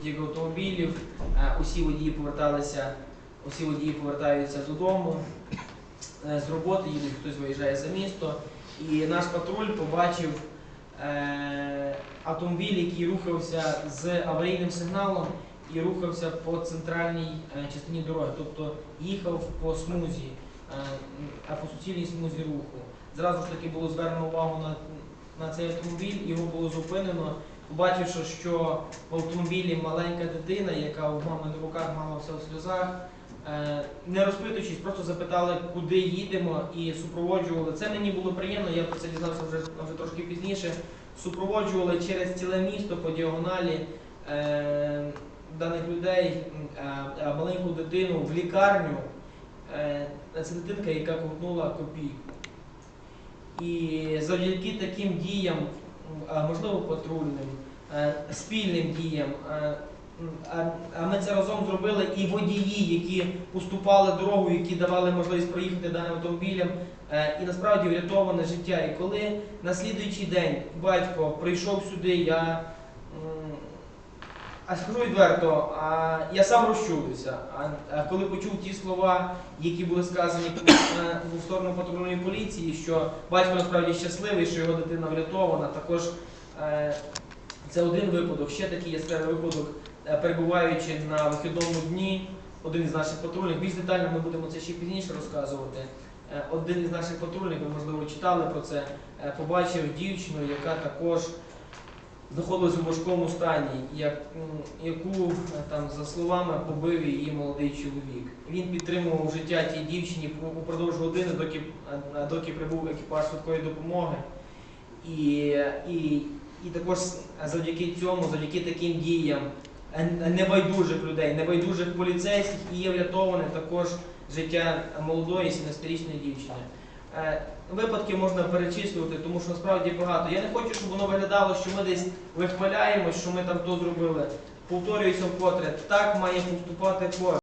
потік автомобілів. Е, Усі водії поверталися, усі водії повертаються додому е, з роботи, їдуть, хтось виїжджає за місто. І наш патруль побачив е, автомобіль, який рухався з аварійним сигналом і рухався по центральній частині дороги, тобто їхав по смузі, по суцільній смузі руху. Зразу ж таки було звернено увагу на, на цей автомобіль, його було зупинено, побачивши, що в автомобілі маленька дитина, яка в мами на руках мама вся в сльозах. Е, Не розпитуючись, просто запитали, куди їдемо, і супроводжували. Це мені було приємно, я про це дізнався вже, вже трошки пізніше. Супроводжували через ціле місто по діагоналі е, даних людей, е, е, маленьку дитину в лікарню. Е, Це дитинка, яка ковтнула копійку. І завдяки таким діям, можливо, патрульним, спільним діям, е, а- ми це разом зробили і водії, які уступали дорогу, які давали можливість проїхати даним автомобілям, е, і насправді врятоване життя. І коли на слідуючий день батько прийшов сюди, я а скажу відверто, а, я сам розчулився. А, коли почув ті слова, які були сказані е, в сторону патрульної поліції, що батько насправді щасливий, що його дитина врятована, також е, це один випадок, ще такий яскравий випадок, е, перебуваючи на вихідному дні, один із наших патрульних, більш детально ми будемо це ще пізніше розказувати. Е, Один із наших патрульних, ви можливо читали про це, е, побачив дівчину, яка також знаходилась у важкому стані, яку там за словами побив її молодий чоловік. Він підтримував життя тій дівчині упродовж години, доки, доки прибув екіпаж швидкої допомоги. І, і, і також завдяки цьому, завдяки таким діям е, небайдужих людей, небайдужих поліцейських і є врятоване також життя молодої 17-річної дівчини. Е, Випадки можна перечислювати, тому що насправді багато. Я не хочу, щоб воно виглядало, що ми десь вихваляємось, що ми там то зробили. Повторююся вкотре, так має поступати кожен.